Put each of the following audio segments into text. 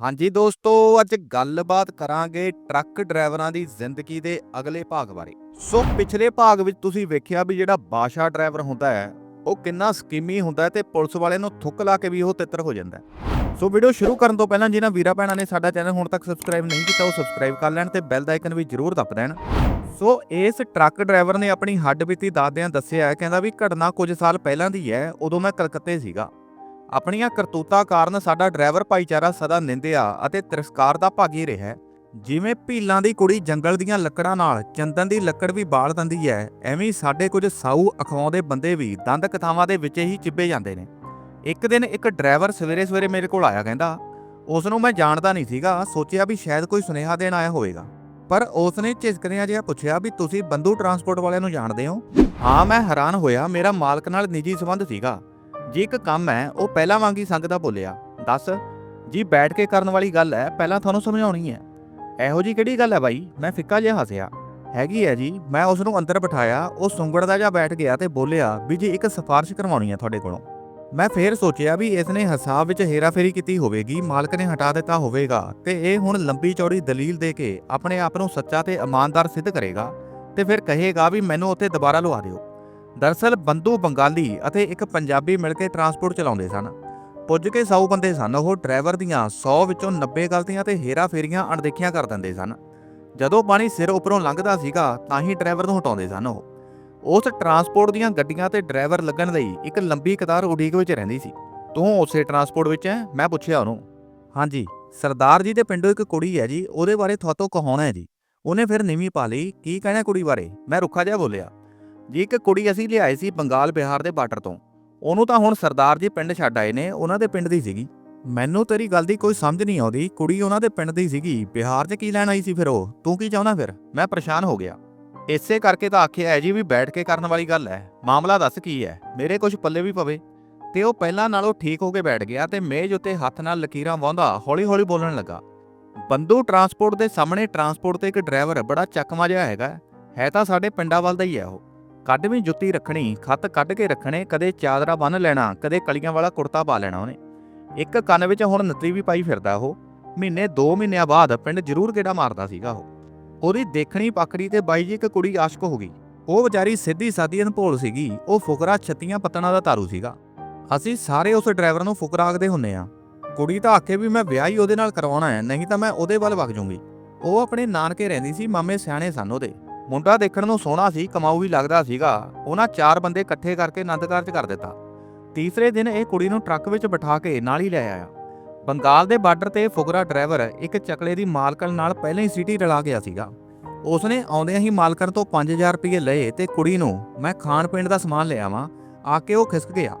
ਹਾਂਜੀ ਦੋਸਤੋ, ਅੱਜ ਗੱਲਬਾਤ ਕਰਾਂਗੇ ਟਰੱਕ ਡਰਾਈਵਰਾਂ ਦੀ ਜ਼ਿੰਦਗੀ ਦੇ ਅਗਲੇ ਭਾਗ ਬਾਰੇ। ਸੋ ਪਿਛਲੇ ਭਾਗ ਵਿੱਚ ਤੁਸੀਂ ਵੇਖਿਆ ਵੀ ਜਿਹੜਾ ਬਾਸ਼ਾ ਡਰਾਈਵਰ ਹੁੰਦਾ ਹੈ, ਉਹ ਕਿੰਨਾ ਸਕੀਮੀ ਹੁੰਦਾ ਹੈ ਤੇ ਪੁਲਿਸ ਵਾਲੇ ਨੂੰ ਥੁੱਕ ਲਾ ਕੇ ਵੀ ਉਹ ਤਿੱਤਰ ਹੋ ਜਾਂਦਾ ਸੋ ਵੀਡੀਓ ਸ਼ੁਰੂ ਕਰਨ ਤੋਂ ਪਹਿਲਾਂ ਜਿਨ੍ਹਾਂ ਵੀਰਾ ਭੈਣਾਂ ਨੇ ਸਾਡਾ ਚੈਨਲ ਹੁਣ ਤੱਕ ਸਬਸਕ੍ਰਾਈਬ ਨਹੀਂ ਕੀਤਾ, ਉਹ ਸਬਸਕ੍ਰਾਈਬ ਕਰ ਲੈਣ ਤੇ ਬੈਲ ਦਾ ਆਈਕਨ ਵੀ ਜ਼ਰੂਰ ਦਬ ਦੇਣ। ਸੋ ਇਸ ਟਰੱਕ ਡਰਾਈਵਰ ਨੇ ਆਪਣੀ ਹੱਡ ਹੱਡਬੀਤੀ ਦਾਦਿਆਂ ਦੱਸਿਆ ਕਹਿੰਦਾ ਵੀ ਘਟਨਾ ਕੁਝ ਸਾਲ ਪਹਿਲਾਂ ਦੀ ਹੈ, ਉਦੋਂ ਮੈਂ ਕਲਕੱਤੇ ਸੀਗਾ। ਆਪਣੀਆਂ ਕਰਤੂਤਾਂ ਕਾਰਨ ਸਾਡਾ ਡਰਾਈਵਰ ਭਾਈਚਾਰਾ ਸਦਾ ਨਿੰਦਿਆ ਅਤੇ ਤਿਰਸਕਾਰ ਦਾ ਭਾਗੀ ਰਿਹਾ ਹੈ। ਜਿਵੇਂ ਭੀਲਾਂ ਦੀ ਕੁੜੀ ਜੰਗਲ ਦੀਆਂ ਲੱਕੜਾਂ ਨਾਲ ਚੰਦਨ ਦੀ ਲੱਕੜ ਵੀ ਬਾਲ ਦਿੰਦੀ ਹੈ, ਐਵੇਂ ਸਾਡੇ ਕੁਝ ਸਾਊ ਅਖਵਾਉਂਦੇ ਬੰਦੇ ਵੀ ਦੰਦ ਕਥਾਵਾਂ ਦੇ ਵਿੱਚ ਹੀ ਚਿੱਬੇ ਜਾਂਦੇ ਨੇ। ਇੱਕ ਦਿਨ ਇੱਕ ਡਰਾਈਵਰ ਸਵੇਰੇ ਸਵੇਰੇ ਮੇਰੇ ਕੋਲ ਆਇਆ ਕਹਿੰਦਾ ਉਸ ਨੂੰ ਮੈਂ ਜਾਣਦਾ ਨਹੀਂ ਸੀਗਾ, ਸੋਚਿਆ ਵੀ ਸ਼ਾਇਦ ਕੋਈ ਸੁਨੇਹਾ ਦੇਣ ਆਇਆ ਹੋਵੇਗਾ। ਪਰ ਉਸ ਨੇ ਝਿਜਕਦਿਆਂ ਜਿਹਾ ਪੁੱਛਿਆ ਵੀ ਤੁਸੀਂ ਬੰਦੂ ਟਰਾਂਸਪੋਰਟ ਵਾਲਿਆਂ ਨੂੰ ਜਾਣਦੇ ਹੋ? ਹਾਂ, ਮੈਂ ਹੈਰਾਨ ਹੋਇਆ, ਮੇਰਾ ਮਾਲਕ ਨਾਲ ਨਿੱਜੀ ਸੰਬੰਧ ਸੀਗਾ। ਜੀ ਇੱਕ ਕੰਮ ਹੈ, ਉਹ ਪਹਿਲਾਂ ਵਾਂਗੀ ਸੰਗਦਾ ਬੋਲਿਆ ਦੱਸ, ਜੀ ਬੈਠ ਕੇ ਕਰਨ ਵਾਲੀ ਗੱਲ ਹੈ, ਪਹਿਲਾਂ ਤੁਹਾਨੂੰ ਸਮਝਾਉਣੀ ਹੈ। ਇਹੋ ਜੀ ਕਿਹੜੀ ਗੱਲ ਹੈ ਬਾਈ? ਮੈਂ ਫਿੱਕਾ ਜਿਹਾ ਹੱਸਿਆ। ਹੈਗੀ ਹੈ ਜੀ, ਮੈਂ ਉਸ ਨੂੰ ਅੰਦਰ ਬਿਠਾਇਆ, ਉਹ ਸੁੰਗੜਦਾ ਜਿਹਾ ਬੈਠ ਗਿਆ ਤੇ ਬੋਲਿਆ, ਵੀ ਜੀ ਇੱਕ ਸਿਫਾਰਿਸ਼ ਕਰਵਾਉਣੀ ਹੈ ਤੁਹਾਡੇ ਕੋਲੋਂ। ਮੈਂ ਫੇਰ ਸੋਚਿਆ ਵੀ ਇਸ ਨੇ ਹਿਸਾਬ ਵਿੱਚ ਹੇਰਾਫੇਰੀ ਕੀਤੀ ਹੋਵੇਗੀ, ਮਾਲਕ ਨੇ ਹਟਾ ਦਿੱਤਾ ਹੋਵੇਗਾ, ਤੇ ਇਹ ਹੁਣ ਲੰਬੀ ਚੌੜੀ ਦਲੀਲ ਦੇ ਕੇ ਆਪਣੇ ਆਪ ਨੂੰ ਸੱਚਾ ਤੇ ਇਮਾਨਦਾਰ ਸਿੱਧ ਕਰੇਗਾ, ਤੇ ਫਿਰ ਕਹੇਗਾ ਵੀ ਮੈਨੂੰ ਉੱਥੇ ਦੁਬਾਰਾ ਲਵਾ ਦਿਓ। ਦਰਸਲ ਬੰਦੂ ਬੰਗਾਲੀ ਅਤੇ ਇੱਕ ਪੰਜਾਬੀ ਮਿਲ ਕੇ ਟਰਾਂਸਪੋਰਟ ਚਲਾਉਂਦੇ ਸਨ। ਪੁੱਜ ਕੇ 100 ਬੰਦੇ ਸਨ, ਉਹ ਡਰਾਈਵਰ ਦੀਆਂ 100 ਵਿੱਚੋਂ 90 ਗਲਤੀਆਂ ਤੇ ਹੇਰਾ-ਫੇਰੀਆਂ ਅਣਦੇਖੀਆਂ ਕਰ ਦਿੰਦੇ ਸਨ। ਜਦੋਂ ਪਾਣੀ ਸਿਰ ਉੱਪਰੋਂ ਲੰਘਦਾ ਸੀਗਾ, ਤਾਂ ਹੀ ਡਰਾਈਵਰ ਨੂੰ ਹਟਾਉਂਦੇ ਸਨ ਉਹ। ਉਸ ਟਰਾਂਸਪੋਰਟ ਦੀਆਂ ਗੱਡੀਆਂ ਤੇ ਡਰਾਈਵਰ ਲੱਗਣ ਲਈ ਇੱਕ ਲੰਬੀ ਕਤਾਰ ਉਡੀਕ ਵਿੱਚ ਰਹਿੰਦੀ ਸੀ। ਤੂੰ ਉਸੇ ਟਰਾਂਸਪੋਰਟ ਵਿੱਚ ਹੈ ਮੈਂ ਪੁੱਛਿਆ ਉਹਨੂੰ। ਹਾਂਜੀ, ਸਰਦਾਰ ਜੀ ਦੇ ਪਿੰਡੋਂ ਇੱਕ ਕੁੜੀ ਹੈ ਜੀ, ਉਹਦੇ ਬਾਰੇ ਤੁਹਾਤੋਂ ਕਹਾਉਣਾ ਹੈ ਜੀ। ਉਹਨੇ ਫਿਰ ਨੀਵੀਂ ਪਾ ਲਈ, ਕੀ ਕਹਿਣਾ ਕੁੜੀ ਬਾਰੇ? ਮੈਂ ਰੁੱਖਾ ਜਿਹਾ ਬੋਲਿਆ। ਜੀ, ਇੱਕ ਕੁੜੀ ਅਸੀਂ ਲਿਆਏ ਸੀ ਬੰਗਾਲ ਬਿਹਾਰ ਦੇ ਬਾਰਡਰ ਤੋਂ। ਉਹਨੂੰ ਤਾਂ ਹੁਣ ਸਰਦਾਰ ਜੀ ਪਿੰਡ ਛੱਡ ਆਏ ਨੇ, ਉਹਨਾਂ ਦੇ ਪਿੰਡ ਦੀ ਸੀਗੀ। ਮੈਨੂੰ ਤੇਰੀ ਗੱਲ ਦੀ ਕੋਈ ਸਮਝ ਨਹੀਂ ਆਉਂਦੀ, ਕੁੜੀ ਉਹਨਾਂ ਦੇ ਪਿੰਡ ਦੀ ਸੀਗੀ। ਬਿਹਾਰ 'ਚ ਕੀ ਲੈਣ ਆਈ ਸੀ ਫਿਰ ਉਹ? ਤੂੰ ਕੀ ਚਾਹੁੰਦਾ ਫਿਰ? ਮੈਂ ਪਰੇਸ਼ਾਨ ਹੋ ਗਿਆ। ਇਸੇ ਕਰਕੇ ਤਾਂ ਆਖਿਆ ਹੈ ਜੀ ਵੀ ਬੈਠ ਕੇ ਕਰਨ ਵਾਲੀ ਗੱਲ ਹੈ। ਮਾਮਲਾ ਦੱਸ ਕੀ ਹੈ? ਮੇਰੇ ਕੁਝ ਪੱਲੇ ਵੀ ਪਵੇ। ਤੇ ਉਹ ਪਹਿਲਾਂ ਨਾਲੋਂ ਠੀਕ ਹੋ ਕੇ ਬੈਠ ਗਿਆ ਤੇ ਮੇਜ਼ ਉੱਤੇ ਹੱਥ ਨਾਲ ਲਕੀਰਾਂ ਵਾਉਂਦਾ ਹੌਲੀ-ਹੌਲੀ ਬੋਲਣ ਲੱਗਾ। ਬੰਦੂ ਟਰਾਂਸਪੋਰਟ ਦੇ ਸਾਹਮਣੇ ਟਰਾਂਸਪੋਰਟ ਤੇ ਇੱਕ ਡਰਾਈਵਰ ਬੜਾ ਚੱਕਮਾ ਜਿਹਾ ਹੈਗਾ। ਹੈ ਤਾਂ ਸਾਡੇ ਪਿੰਡਾਂ ਵੱਲ ਦਾ ਹੀ ਹੈ ਉਹ। ਕੱਢਵੀਂ ਜੁੱਤੀ ਰੱਖਣੀ, ਖੱਤ ਕੱਢ ਕੇ ਰੱਖਣੇ, ਕਦੇ ਚਾਦਰਾ ਬੰਨ ਲੈਣਾ, ਕਦੇ ਕਲੀਆਂ ਵਾਲਾ ਕੁੜਤਾ ਪਾ ਲੈਣਾ ਉਹਨੇ। ਇੱਕ ਕੰਨ ਵਿੱਚ ਹੁਣ ਨੱਤੀ ਵੀ ਪਾਈ ਫਿਰਦਾ ਉਹ। ਮਹੀਨੇ 2 ਮਹੀਨਿਆਂ ਬਾਅਦ ਪਿੰਡ ਜ਼ਰੂਰ ਗੇੜਾ ਮਾਰਦਾ ਸੀਗਾ ਉਹ। ਉਹਦੀ ਦੇਖਣੀ ਪਕੜੀ ਤੇ ਬਾਈ ਜੀ ਇੱਕ ਕੁੜੀ ਆਸ਼ਕ ਹੋ ਗਈ। ਉਹ ਵਿਚਾਰੀ ਸਿੱਧੀ ਸਾਦੀ ਅਨਭੋਲ ਸੀਗੀ। ਉਹ ਫੁਕਰਾ ਛੱਤੀਆਂ ਪੱਤਣਾ ਦਾ ਤਾਰੂ ਸੀਗਾ। ਅਸੀਂ ਸਾਰੇ ਉਸ ਡਰਾਈਵਰ ਨੂੰ ਫੁਕਰਾ ਆਖਦੇ ਹੁੰਨੇ ਆ। ਕੁੜੀ ਤਾਂ ਆਖੇ ਵੀ ਮੈਂ ਵਿਆਹ ਹੀ ਉਹਦੇ ਨਾਲ ਕਰਵਾਉਣਾ ਹੈ, ਨਹੀਂ ਤਾਂ ਮੈਂ ਉਹਦੇ ਵੱਲ ਵਗ ਜੂੰਗੀ। ਉਹ ਆਪਣੇ ਨਾਨਕੇ ਰਹਿੰਦੀ ਸੀ, ਮਾਮੇ ਸਿਆਣੇ ਸਨ ਉਹਦੇ। ਮੁੰਡਾ ਦੇਖਣ ਨੂੰ ਸੋਹਣਾ ਸੀ, ਕਮਾਊ ਵੀ ਲੱਗਦਾ ਸੀਗਾ। ਉਹਨਾਂ ਚਾਰ ਬੰਦੇ ਇਕੱਠੇ ਕਰਕੇ ਆਨੰਦ ਕਾਰਜ ਕਰ ਦਿੱਤਾ। ਤੀਸਰੇ ਦਿਨ ਇਹ ਕੁੜੀ ਨੂੰ ਟਰੱਕ ਵਿੱਚ ਬਿਠਾ ਕੇ ਨਾਲ ਹੀ ਲੈ ਆਇਆ। ਬੰਗਾਲ ਦੇ ਬਾਰਡਰ ਤੇ ਫੁਗਰਾ ਡਰਾਈਵਰ ਇੱਕ ਚਕਲੇ ਦੀ ਮਾਲਕਣ ਨਾਲ ਪਹਿਲਾਂ ਹੀ ਸਿਟੀ ਰਲਾ ਗਿਆ ਸੀਗਾ। ਉਸਨੇ ਆਉਂਦਿਆਂ ਹੀ ਮਾਲਕਣ ਤੋਂ 5000 ਰੁਪਏ ਲਏ ਤੇ ਕੁੜੀ ਨੂੰ, ਮੈਂ ਖਾਣ ਪੀਣ ਦਾ ਸਮਾਨ ਲਿਆ ਵਾਂ ਆ ਕੇ ਉਹ ਖਿਸਕ ਗਿਆ।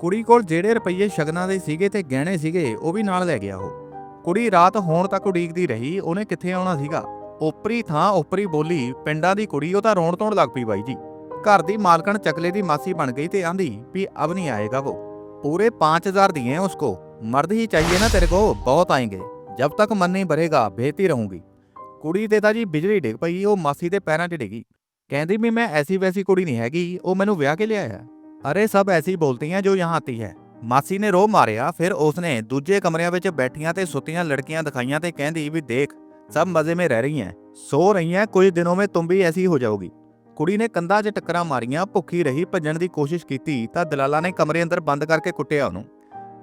ਕੁੜੀ ਕੋਲ ਜਿਹੜੇ ਰੁਪਈਏ ਸ਼ਗਨਾਂ ਦੇ ਸੀਗੇ ਤੇ ਗਹਿਣੇ ਸੀਗੇ, ਉਹ ਵੀ ਨਾਲ ਲੈ ਗਿਆ ਉਹ। ਕੁੜੀ ਰਾਤ ਹੋਣ ਤੱਕ ਉਡੀਕਦੀ ਰਹੀ, ਉਹਨੇ ਕਿੱਥੇ ਆਉਣਾ ਸੀਗਾ? ਓਪਰੀ ਥਾਂ ਓਪਰੀ ਬੋਲੀ ਪਿੰਡਾਂ ਦੀ ਕੁੜੀ, ਉਹ ਤਾਂ ਰੋਣ ਧੋਣ ਲੱਗ ਪਈ ਬਾਈ ਜੀ। ਘਰ ਦੀ ਮਾਲਕਣ ਚਕਲੇ ਦੀ ਮਾਸੀ ਬਣ ਗਈ ਤੇ ਆਂਦੀ ਵੀ ਅਬ ਨਹੀਂ ਆਏਗਾ ਉਹ ਪੂਰੇ 5000 ਦਿਏ ਉਸਕੋ। ਮਰਦ ਹੀ ਚਾਹੀਏ ਨਾ ਤੇਰੇ ਕੋ, ਬਹੁਤ ਆਏਗੇ। ਜਬ ਤੱਕ ਮਨ ਨਹੀਂ ਭਰੇਗਾ ਬੇਤੀ ਰਹੂੰਗੀ। ਕੁੜੀ ਤੇ ਤਾਂ ਜੀ ਬਿਜਲੀ ਡਿੱਗ ਪਈ, ਉਹ ਮਾਸੀ ਦੇ ਪੈਰਾਂ 'ਚ ਡਿੱਗੀ। ਕਹਿੰਦੀ ਵੀ ਮੈਂ ਐਸੀ ਵੈਸੀ ਕੁੜੀ ਨਹੀਂ ਹੈਗੀ, ਉਹ ਮੈਨੂੰ ਵਿਆਹ ਕੇ ਲਿਆਇਆ ਅਰੇ ਸਭ ਐਸੀ ਬੋਲਤੀ ਹੈ ਜੋ ਯਹਾਂ ਆਤੀ ਹੈ। ਮਾਸੀ ਨੇ ਰੋ ਮਾਰਿਆ, ਫਿਰ ਉਸਨੇ ਦੂਜੇ ਕਮਰਿਆਂ ਵਿੱਚ ਬੈਠੀਆਂ ਤੇ ਸੁੱਤੀਆਂ ਲੜਕੀਆਂ ਦਿਖਾਈਆਂ ਤੇ ਕਹਿੰਦੀ ਵੀ ਦੇਖ ਸਭ ਮਜ਼ੇ में रह रही हैं सो रही हैं कुछ दिनों में तुम भी ऐसी हो जाओगी ਕੁੜੀ ਨੇ ਕੰਧਾਂ 'ਚ ਟੱਕਰਾਂ ਮਾਰੀਆਂ ਭੁੱਖੀ ਰਹੀ ਭੱਜਣ ਦੀ ਕੋਸ਼ਿਸ਼ ਕੀਤੀ ਤਾਂ ਦਲਾਲਾਂ ਨੇ ਕਮਰੇ ਅੰਦਰ ਬੰਦ ਕਰਕੇ ਕੁੱਟਿਆ ਉਹਨੂੰ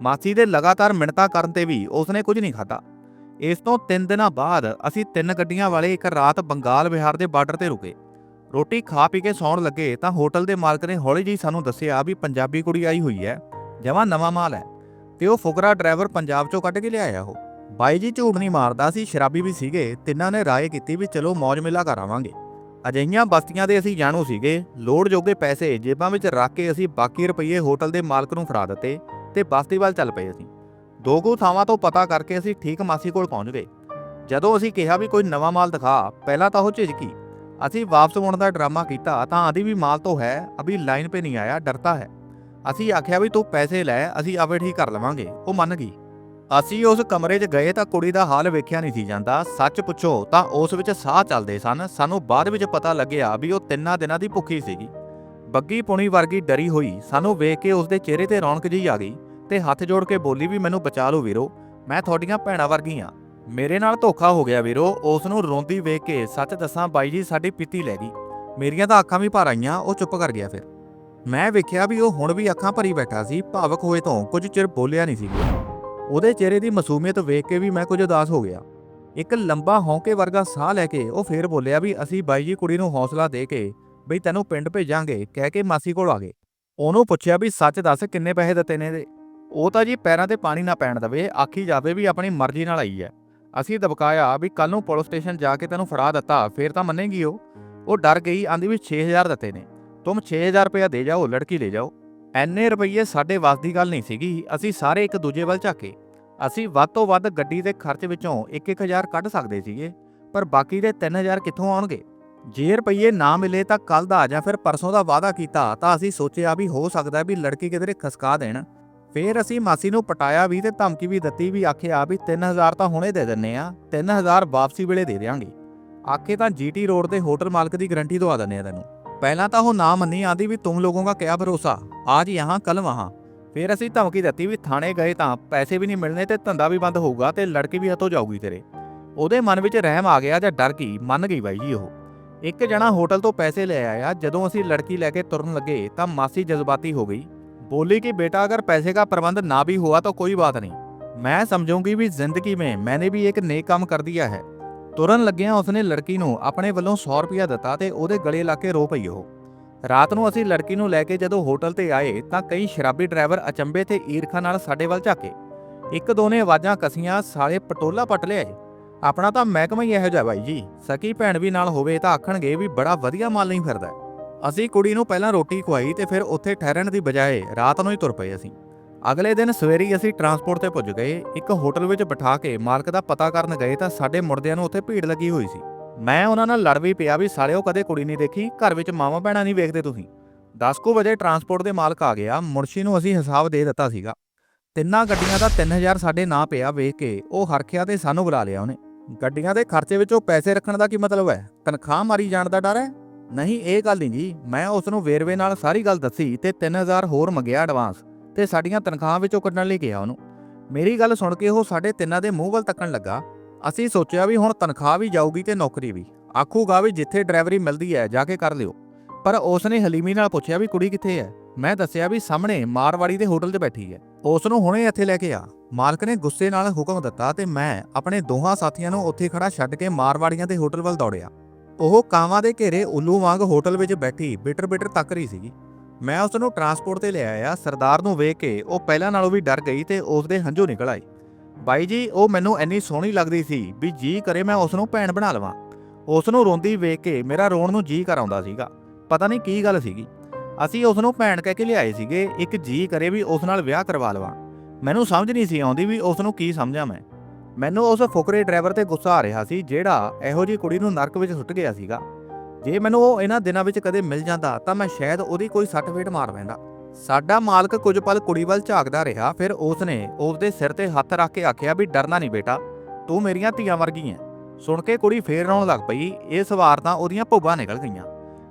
ਮਾਸੀ ਦੇ ਲਗਾਤਾਰ ਮਿੰਨਤਾਂ ਕਰਨ ਤੇ ਵੀ ਉਸਨੇ ਕੁਝ ਨਹੀਂ ਖਾਧਾ ਇਸ ਤੋਂ 3 ਦਿਨਾਂ ਬਾਅਦ ਅਸੀਂ ਤਿੰਨ ਗੱਡੀਆਂ ਵਾਲੇ ਇੱਕ ਰਾਤ ਬੰਗਾਲ ਬਿਹਾਰ ਦੇ ਬਾਰਡਰ ਤੇ ਰੁਕੇ ਰੋਟੀ ਖਾ ਪੀ ਕੇ ਸੌਣ ਲੱਗੇ ਤਾਂ ਹੋਟਲ ਦੇ ਮਾਲਕ ਨੇ ਹੌਲੀ ਜਿਹੀ ਸਾਨੂੰ ਦੱਸਿਆ ਵੀ ਪੰਜਾਬੀ ਕੁੜੀ ਆਈ ਹੋਈ ਹੈ ਜਮਾਂ ਨਵਾਂ ਮਾਲ ਹੈ ਤੇ ਉਹ ਫੁਕਰਾ ਡਰਾਈਵਰ ਪੰਜਾਬ ਚੋਂ ਕੱਢ ਕੇ ਲਿਆਇਆ ਉਹ ਬਾਈ ਜੀ ਝੂਠ ਨਹੀਂ ਮਾਰਦਾ ਸੀ, ਸ਼ਰਾਬੀ ਵੀ ਸੀਗੇ, ਤਿੰਨਾਂ ਨੇ ਰਾਏ ਕੀਤੀ ਵੀ ਚਲੋ ਮौज ਮੇਲਾ ਕਰਾਵਾਂਗੇ ਅਜਿਹੀਆਂ ਬਸਤੀਆਂ ਦੇ ਅਸੀਂ ਜਾਣੂ ਸੀਗੇ, ਲੋੜ ਜੋਗੇ ਪੈਸੇ ਜੇਬਾਂ ਵਿੱਚ ਰੱਖ ਕੇ ਅਸੀਂ ਬਾਕੀ ਰੁਪਈਏ ਹੋਟਲ ਦੇ ਮਾਲਕ ਨੂੰ ਫੜਾ ਦਿੱਤੇ ਤੇ ਬਸਤੀ ਵੱਲ ਚੱਲ ਪਏ ਅਸੀਂ। ਦੋ ਕੁ ਥਾਵਾਂ ਤੋਂ ਪਤਾ ਕਰਕੇ ਅਸੀਂ ਠੀਕ ਮਾਸੀ ਕੋਲ ਪਹੁੰਚ ਗਏ। ਜਦੋਂ ਅਸੀਂ ਕਿਹਾ ਵੀ ਕੋਈ ਨਵਾਂ ਮਾਲ ਦਿਖਾ, ਪਹਿਲਾਂ ਤਾਂ ਉਹ ਝਿਜਕੀ। ਅਸੀਂ ਵਾਪਸ ਮੁੜਨ ਦਾ ਡਰਾਮਾ ਕੀਤਾ ਤਾਂ ਆਦੀ ਵੀ ਮਾਲ ਤੋਂ ਹੈ, ਅਭੀ ਲਾਈਨ 'ਤੇ ਨਹੀਂ ਆਇਆ, ਡਰਤਾ ਹੈ। ਅਸੀਂ ਆਖਿਆ ਵੀ ਤੂੰ ਪੈਸੇ ਲੈ, ਅਸੀਂ ਆਪੇ ਠੀਕ ਕਰ ਲਵਾਂਗੇ, ਉਹ ਮੰਨ ਗਈ। ਅਸੀਂ ਉਸ ਕਮਰੇ 'ਚ ਗਏ ਤਾਂ ਕੁੜੀ ਦਾ ਹਾਲ ਵੇਖਿਆ ਨਹੀਂ ਸੀ ਜਾਂਦਾ। ਸੱਚ ਪੁੱਛੋ ਤਾਂ ਉਸ ਵਿੱਚ ਸਾਹ ਚੱਲਦੇ ਸਨ। ਸਾਨੂੰ ਬਾਅਦ ਵਿੱਚ ਪਤਾ ਲੱਗਿਆ ਵੀ ਉਹ ਤਿੰਨਾਂ ਦਿਨਾਂ ਦੀ ਭੁੱਖੀ ਸੀਗੀ। ਬੱਗੀ ਪੁਣੀ ਵਰਗੀ ਡਰੀ ਹੋਈ ਸਾਨੂੰ ਵੇਖ ਕੇ ਉਸ ਦੇ ਚਿਹਰੇ ਤੇ ਰੌਣਕ ਜਿਹੀ ਆ ਗਈ ਤੇ ਹੱਥ ਜੋੜ ਕੇ ਬੋਲੀ ਵੀ, ਮੈਨੂੰ ਬਚਾ ਲਓ ਵੀਰੋ। ਮੈਂ ਤੁਹਾਡੀਆਂ ਭੈਣਾਂ ਵਰਗੀ ਹਾਂ ਮੇਰੇ ਨਾਲ ਧੋਖਾ ਹੋ ਗਿਆ ਵੀਰੋ। ਉਸ ਨੂੰ ਰੋਂਦੀ ਵੇਖ ਕੇ ਸੱਚ ਦੱਸਾਂ ਬਾਈ ਜੀ ਸਾਡੀ ਪਿੱਤੀ ਲੈ ਗਈ। ਮੇਰੀਆਂ ਤਾਂ ਅੱਖਾਂ ਵੀ ਭਰ ਆਈਆਂ, ਉਹ ਚੁੱਪ ਕਰ ਗਿਆ ਫਿਰ। ਮੈਂ ਵੇਖਿਆ ਵੀ ਉਹ ਹੁਣ ਵੀ ਅੱਖਾਂ ਭਰੀ ਬੈਠਾ ਸੀ। ਭਾਵਕ ਹੋਏ ਤੋਂ ਕੁਝ ਚਿਰ ਬੋਲਿਆ ਨਹੀਂ ਸੀ। ਉਹਦੇ ਚਿਹਰੇ ਦੀ ਮਾਸੂਮੀਅਤ ਵੇਖ ਕੇ ਵੀ ਮੈਂ ਕੁਝ ਉਦਾਸ ਹੋ ਗਿਆ। ਇੱਕ ਲੰਬਾ ਹੌਂਕੇ ਵਰਗਾ ਸਾਹ ਲੈ ਕੇ ਉਹ ਫੇਰ ਬੋਲਿਆ ਵੀ, ਅਸੀਂ ਬਾਈ ਜੀ ਕੁੜੀ ਨੂੰ ਹੌਸਲਾ ਦੇ ਕੇ ਬਈ ਤੈਨੂੰ ਪਿੰਡ ਭੇਜਾਂਗੇ, ਕਹਿ ਕੇ ਮਾਸੀ ਕੋਲ ਆ ਗਏ। ਉਹਨੂੰ ਪੁੱਛਿਆ ਵੀ, ਸੱਚ ਦੱਸ ਕਿੰਨੇ ਪੈਸੇ ਦਿੱਤੇ ਨੇ ਇਹਦੇ? ਉਹ ਤਾਂ ਜੀ ਪੈਰਾਂ ਤੇ ਪਾਣੀ ਨਾ ਪੈਣ ਦਵੇ, ਆਖੀ ਜਾਵੇ ਵੀ ਆਪਣੀ ਮਰਜ਼ੀ ਨਾਲ ਆਈ ਹੈ। ਅਸੀਂ ਦਬਕਾਇਆ ਵੀ ਕੱਲ ਨੂੰ ਪੁਲਿਸ ਸਟੇਸ਼ਨ ਜਾ ਕੇ ਤੈਨੂੰ ਫੜਾ ਦਿੱਤਾ, ਫੇਰ ਤਾਂ ਮੰਨੇਗੀ ਉਹ? ਉਹ ਡਰ ਗਈ, ਆਂਦੀ ਵੀ 6000 ਦਿੱਤੇ ਨੇ। ਤੁਮ 6000 ਰੁਪਇਆ ਦੇ ਜਾਓ, ਲੜਕੀ ਲੈ ਜਾਓ। ਐਨੇ ਰੁਪਈਏ ਸਾਡੇ ਵੱਸ ਦੀ ਗੱਲ ਨਹੀਂ ਸੀਗੀ, ਅਸੀਂ ਸਾਰੇ ਇੱਕ ਦੂਜੇ ਵੱਲ ਝਾਕੇ। ਅਸੀਂ ਵੱਧ ਤੋਂ ਵੱਧ ਗੱਡੀ ਦੇ ਖਰਚ ਵਿੱਚੋਂ 1-1000 ਕੱਢ ਸਕਦੇ ਸੀਗੇ, ਪਰ ਬਾਕੀ ਦੇ 3000 ਕਿੱਥੋਂ ਆਉਣਗੇ? ਜੇ ਰੁਪਈਏ ਨਾ ਮਿਲੇ ਤਾਂ ਕੱਲ ਦਾ ਜਾਂ ਫਿਰ ਪਰਸੋਂ ਦਾ ਵਾਅਦਾ ਕੀਤਾ ਤਾਂ ਅਸੀਂ ਸੋਚਿਆ ਵੀ ਹੋ ਸਕਦਾ ਵੀ ਲੜਕੀ ਕਿਧਰੇ ਖਸਕਾ ਦੇਣ। ਫੇਰ ਅਸੀਂ ਮਾਸੀ ਨੂੰ ਪਟਾਇਆ ਵੀ ਤੇ ਧਮਕੀ ਵੀ ਦਿੱਤੀ ਵੀ ਆਖਿਆ ਵੀ 3000 ਤਾਂ ਹੁਣੇ ਦੇ ਦਿੰਨੇ ਆ 3000 ਵਾਪਸੀ ਵੇਲੇ ਦੇ ਦਿਆਂਗੇ। ਆਖੇ ਤਾਂ ਜੀਟੀ ਰੋਡ ਦੇ ਹੋਟਲ ਮਾਲਕ ਦੀ ਗਾਰੰਟੀ ਦਵਾ ਦਿੰਨੇ ਆ ਤੈਨੂੰ। ਪਹਿਲਾਂ ਤਾਂ ਉਹ ਨਾ ਮੰਨੀ ਆਂਦੀ ਵੀ ਤੁਮ ਲੋਗੋਂ ਦਾ ਕਿਆ ਭਰੋਸਾ। ਆਜ ਯਹਾਂ ਕੱਲ ਵਹਾਂ ਫਿਰ ਅਸੀਂ ਧਮਕੀ ਦਿੱਤੀ ਵੀ ਥਾਣੇ ਗਏ ਤਾਂ ਪੈਸੇ ਵੀ ਨਹੀਂ ਮਿਲਣੇ ਤੇ ਧੰਦਾ ਵੀ ਬੰਦ ਹੋਊਗਾ ਤੇ ਲੜਕੀ ਵੀ ਹੱਥੋਂ ਜਾਊਗੀ ਤੇਰੇ ਉਹਦੇ ਮਨ ਵਿੱਚ ਰਹਿਮ ਆ ਗਿਆ ਜਾਂ ਡਰ ਗਈ ਮੰਨ ਗਈ ਬਾਈ ਜੀ ਉਹ ਇੱਕ ਜਣਾ ਹੋਟਲ ਤੋਂ ਪੈਸੇ ਲੈ ਆਇਆ ਜਦੋਂ ਅਸੀਂ ਲੜਕੀ ਲੈ ਕੇ ਤੁਰਨ ਲੱਗੇ ਤਾਂ ਮਾਸੀ ਜਜ਼ਬਾਤੀ ਹੋ ਗਈ बोली कि बेटा अगर पैसे का प्रबंध ना भी हुआ तो कोई बात नहीं मैं समझूंगी भी जिंदगी में मैंने भी एक नेक काम कर दिया है ਤੁਰਨ ਲੱਗਿਆਂ ਉਸਨੇ ਲੜਕੀ ਨੂੰ ਆਪਣੇ ਵੱਲੋਂ 100 ਰੁਪਇਆ ਦਿੱਤਾ ਤੇ ਉਹਦੇ ਗਲੇ ਲਾ ਕੇ ਰੋ ਪਈ ਉਹ ਰਾਤ ਨੂੰ ਅਸੀਂ ਲੜਕੀ ਨੂੰ ਲੈ ਕੇ ਜਦੋਂ ਹੋਟਲ ਤੇ ਆਏ ਤਾਂ ਕਈ ਸ਼ਰਾਬੀ ਡਰਾਈਵਰ ਅਚੰਬੇ ਤੇ ਈਰਖਾ ਨਾਲ ਸਾਡੇ ਵੱਲ ਝਾਕੇ। ਇੱਕ ਦੋ ਨੇ ਆਵਾਜ਼ਾਂ ਕਸੀਆਂ ਸਾਲੇ ਪਟੋਲਾ ਪਟ ਲਿਆਏ ਆਪਣਾ ਤਾਂ ਮਹਿਕਮਾ ਹੀ ਇਹੋ ਜਿਹਾ ਬਾਈ ਜੀ। ਸਕੀ ਭੈਣ ਵੀ ਨਾਲ ਹੋਵੇ ਤਾਂ ਆਖਣਗੇ ਵੀ ਬੜਾ ਵਧੀਆ ਮਾਲ ਨਹੀਂ ਫਿਰਦਾ। ਅਸੀਂ ਕੁੜੀ ਨੂੰ ਪਹਿਲਾਂ ਰੋਟੀ ਖਵਾਈ ਤੇ ਫਿਰ ਉੱਥੇ ਠਹਿਰਨ ਦੀ ਬਜਾਏ ਰਾਤ ਨੂੰ ਹੀ ਤੁਰ ਪਏ ਅਸੀਂ। ਅਗਲੇ ਦਿਨ ਸਵੇਰੀ ਅਸੀਂ ਟਰਾਂਸਪੋਰਟ ਤੇ ਪੁੱਜ ਗਏ। ਇੱਕ ਹੋਟਲ ਵਿੱਚ ਬਿਠਾ ਕੇ ਮਾਲਕ ਦਾ ਪਤਾ ਕਰਨ ਗਏ ਤਾਂ ਸਾਡੇ ਮੁਰਦਿਆਂ ਨੂੰ ਉੱਥੇ ਭੀੜ ਲੱਗੀ ਹੋਈ ਸੀ। ਮੈਂ ਉਹਨਾਂ ਨਾਲ ਲੜ ਵੀ ਪਿਆ ਵੀ ਸਾਲਿਓ ਕਦੇ ਕੁੜੀ ਨਹੀਂ ਦੇਖੀ, ਘਰ ਵਿੱਚ ਮਾਵਾ ਭੈਣਾਂ ਨਹੀਂ ਵੇਖਦੇ ਤੁਸੀਂ। 10 ਕੁ ਵਜੇ ਟਰਾਂਸਪੋਰਟ ਦੇ ਮਾਲਕ ਆ ਗਿਆ ਮੁਰਸ਼ੀ ਨੂੰ ਅਸੀਂ ਹਿਸਾਬ ਦੇ ਦਿੱਤਾ ਸੀਗਾ। ਤਿੰਨਾਂ ਗੱਡੀਆਂ ਦਾ 3000 ਸਾਡੇ ਨਾਂ ਪਿਆ ਵੇਖ ਕੇ, ਉਹ ਹਰਖਿਆ ਤੇ ਸਾਨੂੰ ਬੁਲਾ ਲਿਆ ਉਹਨੇ। ਗੱਡੀਆਂ ਦੇ ਖਰਚੇ ਵਿੱਚੋਂ ਪੈਸੇ ਰੱਖਣ ਦਾ ਕੀ ਮਤਲਬ ਹੈ? ਤਨਖਾਹ ਮਾਰੀ ਜਾਣ ਦਾ ਡਰ ਹੈ? ਨਹੀਂ, ਇਹ ਗੱਲ ਨਹੀਂ ਜੀ, ਮੈਂ ਉਸ ਨੂੰ ਵੇਰਵੇ ਨਾਲ ਸਾਰੀ ਗੱਲ ਦੱਸੀ ਤੇ 3000 ਹੋਰ ਮੰਗਿਆ ਐਡਵਾਂਸ ਤੇ ਸਾਡੀਆਂ ਤਨਖਾਹਾਂ ਵਿੱਚੋਂ ਕੱਢਣ ਲਈ ਕਿਹਾ ਉਹਨੂੰ। ਮੇਰੀ ਗੱਲ ਸੁਣ ਕੇ ਉਹ ਸਾਡੇ ਤਿੰਨਾਂ ਦੇ ਮੂੰਹ ਵੱਲ ਤੱਕਣ ਲੱਗਾ। ਅਸੀਂ ਸੋਚਿਆ ਵੀ ਹੁਣ ਤਨਖਾਹ ਵੀ ਜਾਊਗੀ ਤੇ ਨੌਕਰੀ ਵੀ। ਆਖੂਗਾ ਵੀ ਜਿੱਥੇ ਡਰਾਈਵਰੀ ਮਿਲਦੀ ਹੈ, ਜਾ ਕੇ ਕਰ ਲਿਓ। ਪਰ ਉਸ ਨੇ ਹਲੀਮੀ ਨਾਲ ਪੁੱਛਿਆ ਵੀ ਕੁੜੀ ਕਿੱਥੇ ਹੈ? ਮੈਂ ਦੱਸਿਆ ਵੀ ਸਾਹਮਣੇ ਮਾਰਵਾੜੀ ਦੇ ਹੋਟਲ 'ਚ ਬੈਠੀ ਹੈ। ਉਸ ਨੂੰ ਹੁਣੇ ਇੱਥੇ ਲੈ ਕੇ ਆ। ਮਾਲਕ ਨੇ ਗੁੱਸੇ ਨਾਲ ਹੁਕਮ ਦਿੱਤਾ ਤੇ ਮੈਂ ਆਪਣੇ ਦੋਹਾਂ ਸਾਥੀਆਂ ਨੂੰ ਉੱਥੇ ਖੜਾ ਛੱਡ ਕੇ ਮਾਰਵਾੜੀਆਂ ਦੇ ਹੋਟਲ ਵੱਲ ਦੌੜਿਆ। ਉਹ ਕਾਵਾਂ ਦੇ ਘੇਰੇ ਉੱਲੂ ਵਾਂਗ ਹੋਟਲ ਵਿੱਚ ਬੈਠੀ ਬਿਟਰ ਬਿਟਰ ਤੱਕ ਰਹੀ ਸੀਗੀ। ਮੈਂ ਉਸ ਨੂੰ ਟਰਾਂਸਪੋਰਟ ਤੇ ਲੈ ਆਇਆ। ਸਰਦਾਰ ਨੂੰ ਵੇਖ ਕੇ ਉਹ ਪਹਿਲਾਂ ਨਾਲੋਂ ਵੀ ਡਰ ਗਈ ਤੇ ਉਸ ਦੇ ਹੰਝੂ ਨਿਕਲ ਆਏ। ਬਾਈ ਜੀ, ਉਹ ਮੈਨੂੰ ਇੰਨੀ ਸੋਹਣੀ ਲੱਗਦੀ ਸੀ ਵੀ ਜੀ ਕਰੇ ਮੈਂ ਉਸ ਨੂੰ ਭੈਣ ਬਣਾ ਲਵਾਂ। ਉਸ ਨੂੰ ਰੋਂਦੀ ਵੇਖ ਕੇ ਮੇਰਾ ਰੋਣ ਨੂੰ ਜੀ ਕਰ ਆਉਂਦਾ ਸੀਗਾ। ਪਤਾ ਨਹੀਂ ਕੀ ਗੱਲ ਸੀਗੀ। ਅਸੀਂ ਉਸ ਨੂੰ ਭੈਣ ਕਹਿ ਕੇ ਲਿਆਏ ਸੀਗੇ, ਇੱਕ ਜੀ ਕਰੇ ਵੀ ਉਸ ਨਾਲ ਵਿਆਹ ਕਰਵਾ ਲਵਾਂ। ਮੈਨੂੰ ਸਮਝ ਨਹੀਂ ਸੀ ਆਉਂਦੀ ਵੀ ਉਸ ਨੂੰ ਕੀ ਸਮਝਾਂ ਮੈਂ। ਮੈਨੂੰ ਉਸ ਫੁਕਰੇ ਡਰਾਈਵਰ ਤੇ ਗੁੱਸਾ ਆ ਰਿਹਾ ਸੀ, ਜਿਹੜਾ ਇਹੋ ਜੀ ਕੁੜੀ ਨੂੰ ਨਰਕ ਵਿੱਚ ਸੁੱਟ ਗਿਆ ਸੀਗਾ। ਜੇ ਮੈਨੂੰ ਉਹ ਇਹਨਾਂ ਦਿਨਾਂ ਵਿੱਚ ਕਦੇ ਮਿਲ ਜਾਂਦਾ, ਤਾਂ ਮੈਂ ਸ਼ਾਇਦ ਉਹਦੀ ਕੋਈ ਸੱਟ ਫੇਟ ਮਾਰ ਪੈਂਦਾ ਸਾਡਾ ਮਾਲਕ ਕੁਝ ਪਲ ਕੁੜੀ ਵੱਲ ਝਾਕਦਾ ਰਿਹਾ, ਫਿਰ ਉਸ ਨੇ ਉਸ ਸਿਰ ਤੇ ਹੱਥ ਰੱਖ ਕੇ ਆਖਿਆ ਵੀ ਡਰਨਾ ਨਹੀਂ ਬੇਟਾ, ਤੂੰ ਮੇਰੀਆਂ ਧੀਆਂ ਵਰਗੀ ਹੈ ਸੁਣ ਕੇ ਕੁੜੀ ਫੇਰ ਰੋਣ ਲੱਗ ਪਈ ਇਸ ਵਾਰ ਤਾਂ ਉਹਦੀਆਂ ਭੁੱਬਾਂ ਨਿਕਲ ਗਈਆਂ।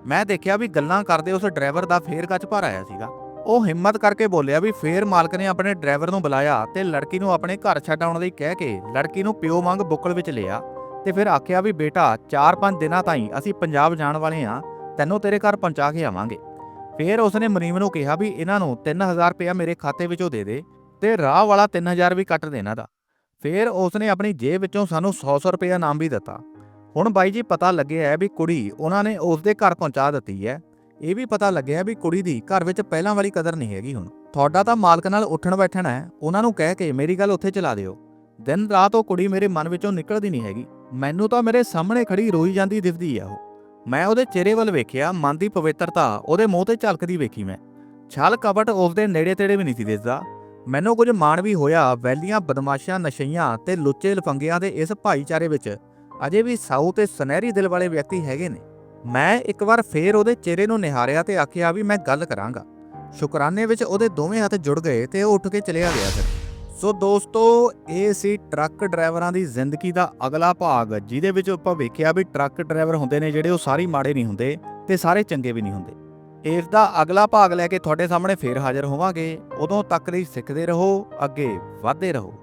ਮੈਂ ਦੇਖਿਆ ਵੀ ਗੱਲਾਂ ਕਰਦੇ ਉਸ ਡਰਾਈਵਰ ਦਾ ਫੇਰ ਕੱਚ ਭਰ ਆਇਆ ਸੀਗਾ। ਉਹ ਹਿੰਮਤ ਕਰਕੇ ਬੋਲਿਆ ਵੀ ਫੇਰ ਮਾਲਕ ਨੇ ਆਪਣੇ ਡਰਾਈਵਰ ਨੂੰ ਬੁਲਾਇਆ ਤੇ ਲੜਕੀ ਨੂੰ ਆਪਣੇ ਘਰ ਛੱਡ ਆਉਣ ਲਈ ਕਹਿ ਕੇ ਲੜਕੀ ਨੂੰ ਪਿਓ ਵਾਂਗ ਬੁੱਕਲ ਵਿੱਚ ਲਿਆ ਤੇ ਫਿਰ ਆਖਿਆ ਵੀ ਬੇਟਾ 4-5 ਦਿਨਾਂ ਤਾਈਂ ਅਸੀਂ ਪੰਜਾਬ ਜਾਣ ਵਾਲੇ ਹਾਂ ਤੈਨੂੰ ਤੇਰੇ ਘਰ ਪਹੁੰਚਾ ਕੇ ਆਵਾਂਗੇ। ਫਿਰ ਉਸਨੇ ਮਰੀਮ ਨੂੰ ਕਿਹਾ ਵੀ ਇਹਨਾਂ ਨੂੰ 3000 ਰੁਪਇਆ ਮੇਰੇ ਖਾਤੇ ਵਿੱਚੋਂ ਦੇ ਦੇ ਤੇ ਰਾਹ ਵਾਲਾ 3000 ਵੀ ਕੱਟ ਦੇ ਇਹਨਾਂ ਦਾ। ਫਿਰ ਉਸਨੇ ਆਪਣੀ ਜੇਬ ਵਿੱਚੋਂ ਸਾਨੂੰ 100-100 ਰੁਪਇਆ ਨਾਮ ਵੀ ਦਿੱਤਾ। ਹੁਣ ਬਾਈ ਜੀ ਪਤਾ ਲੱਗਿਆ ਹੈ ਵੀ ਕੁੜੀ ਉਹਨਾਂ ਨੇ ਉਸ ਦੇ ਘਰ ਪਹੁੰਚਾ ਦਿੱਤੀ ਹੈ। ਇਹ ਵੀ ਪਤਾ ਲੱਗਿਆ ਵੀ ਕੁੜੀ ਦੀ ਘਰ ਵਿੱਚ ਪਹਿਲਾਂ ਵਾਲੀ ਕਦਰ ਨਹੀਂ ਹੈਗੀ ਹੁਣ। ਤੁਹਾਡਾ ਤਾਂ ਮਾਲਕ ਨਾਲ ਉੱਠਣ ਬੈਠਣਾ ਹੈ, ਉਹਨਾਂ ਨੂੰ ਕਹਿ ਕੇ ਮੇਰੀ ਗੱਲ ਉੱਥੇ ਚਲਾ ਦਿਓ। ਦਿਨ ਰਾਤ ਉਹ ਕੁੜੀ ਮੇਰੇ ਮਨ ਵਿੱਚੋਂ ਨਿਕਲਦੀ ਨਹੀਂ ਹੈਗੀ। ਮੈਨੂੰ ਤਾਂ ਮੇਰੇ ਸਾਹਮਣੇ ਖੜੀ ਰੋਈ ਜਾਂਦੀ ਦਿਖਦੀ ਆ ਉਹ। ਮੈਂ ਉਹਦੇ ਚਿਹਰੇ ਵੱਲ ਵੇਖਿਆ, ਮਨ ਦੀ ਪਵਿੱਤਰਤਾ ਉਹਦੇ ਮੂੰਹ ਤੇ ਝਲਕਦੀ ਵੇਖੀ ਮੈਂ। ਛਲ ਕਪਟ ਉਸਦੇ ਨੇੜੇ ਤੇੜੇ ਵੀ ਨਹੀਂ ਸੀ ਦਿਸਦਾ। ਮੈਨੂੰ ਕੁਝ ਮਾਣ ਵੀ ਹੋਇਆ, ਵੈਲੀਆਂ, ਬਦਮਾਸ਼ਾਂ ਨਸ਼ਈਆਂ ਤੇ ਲੁੱਚੇ ਲਫੰਗਿਆਂ ਦੇ ਇਸ ਭਾਈਚਾਰੇ ਵਿੱਚ। ਅਜੇ ਵੀ ਸਾਊ ਤੇ ਸੁਨਹਿਰੀ ਦਿਲ ਵਾਲੇ ਵਿਅਕਤੀ ਹੈਗੇ ਨੇ। ਮੈਂ ਇੱਕ ਵਾਰ ਫੇਰ ਉਹਦੇ ਚਿਹਰੇ ਨੂੰ ਨਿਹਾਰਿਆ ਤੇ ਆਖਿਆ ਵੀ ਮੈਂ ਗੱਲ ਕਰਾਂਗਾ। ਸ਼ੁਕਰਾਨੇ ਵਿੱਚ ਉਹਦੇ ਦੋਵੇਂ ਹੱਥ ਜੁੜ ਗਏ ਤੇ ਉਹ ਉੱਠ ਕੇ ਚਲਿਆ ਗਿਆ ਫਿਰ। ਸੋ ਦੋਸਤੋ, ਇਹ ਸੀ ਟਰੱਕ ਡਰਾਈਵਰਾਂ ਦੀ ਜ਼ਿੰਦਗੀ ਦਾ ਅਗਲਾ ਭਾਗ, ਜਿਹਦੇ ਵਿੱਚ ਆਪਾਂ ਵੇਖਿਆ ਵੀ ਟਰੱਕ ਡਰਾਈਵਰ ਹੁੰਦੇ ਨੇ ਜਿਹੜੇ ਉਹ ਸਾਰੇ ਮਾੜੇ ਨਹੀਂ ਹੁੰਦੇ ਤੇ ਸਾਰੇ ਚੰਗੇ ਵੀ ਨਹੀਂ ਹੁੰਦੇ। ਇਸ ਦਾ ਅਗਲਾ ਭਾਗ ਲੈ ਕੇ ਤੁਹਾਡੇ ਸਾਹਮਣੇ ਫੇਰ ਹਾਜ਼ਰ ਹੋਵਾਂਗੇ। ਉਦੋਂ ਤੱਕ ਲਈ ਸਿੱਖਦੇ ਰਹੋ, ਅੱਗੇ ਵਧਦੇ ਰਹੋ।